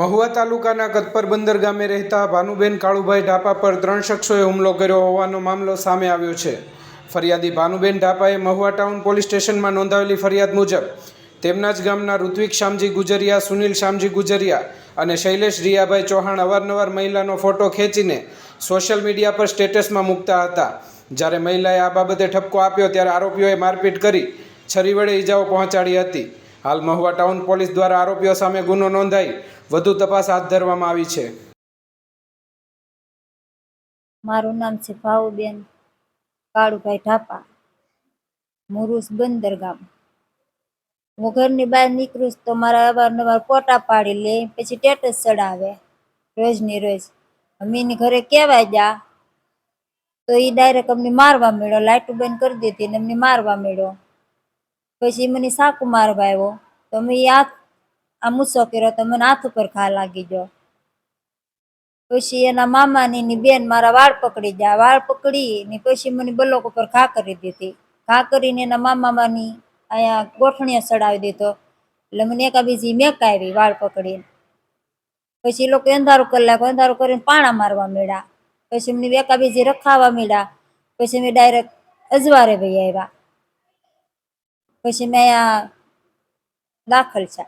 મહુવા તાલુકાના કતપર બંદર ગામે રહેતા ભાનુબેન કાળુભાઈ ઢાપા પર ત્રણ શખ્સોએ હુમલો કર્યો હોવાનો મામલો સામે આવ્યો છે. ફરિયાદી ભાનુબેન ઢાપાએ મહુવા ટાઉન પોલીસ સ્ટેશનમાં નોંધાવેલી ફરિયાદ મુજબ તેમના જ ગામના ઋત્વિક શામજી ગુજરિયા, સુનિલ શામજી ગુજરિયા અને શૈલેષ રિયાભાઈ ચૌહાણ અવારનવાર મહિલાનો ફોટો ખેંચીને સોશિયલ મીડિયા પર સ્ટેટસમાં મૂકતા હતા. જ્યારે મહિલાએ આ બાબતે ઠપકો આપ્યો ત્યારે આરોપીઓએ મારપીટ કરી છરી વડે ઈજાઓ પહોંચાડી હતી. હાલ મહુવા ટાઉન પોલીસ દ્વારા આરોપીઓ સામે ગુનો નોંધાઈ વધુ તપાસ હાથ ધરવામાં આવી છે. મારું નામ છે ભાવુબેન કાળુભાઈ ઢાપા, મુરુસ બંદર ગામ. હું ઘરની બહાર નીકળું તો મારા અવારનવાર ફોટા પાડી લે, પછી ટેટસ ચડાવે. રોજની રોજ. અમે એની ઘરે કહેવાય જા. તો એ ડાયરેક્ટ અમને મારવા મળ્યો લાઇટો બંધ કરી દીધી ને અમને મારવા મળ્યો. પછી મને સાકુ મારવા આવ્યો તો મેં આ મૂસો કર્યો તો મને હાથ ઉપર ઘા લાગી ગયો. પછી એના મામાની ની બેન મારા વાળ પકડી ગયા. વાળ પકડી ને પછી મને બ્લોક ઉપર ઘા કરી દીધી. ઘા કરીને એના મામાની અહીંયા ગોઠણીએ ચડાવી દીધો. એટલે મને એકાબીજી મેક આવી વાળ પકડીને. પછી લોકો અંધારું કરી નાખ્યું. અંધારું કરીને પાણા મારવા મળ્યા પછી મને એકાબીજી રખાવા મળ્યા પછી મેં ડાયરેક્ટ અજવારે ભાઈ આવ્યા. પછી મેં દાખલ છે.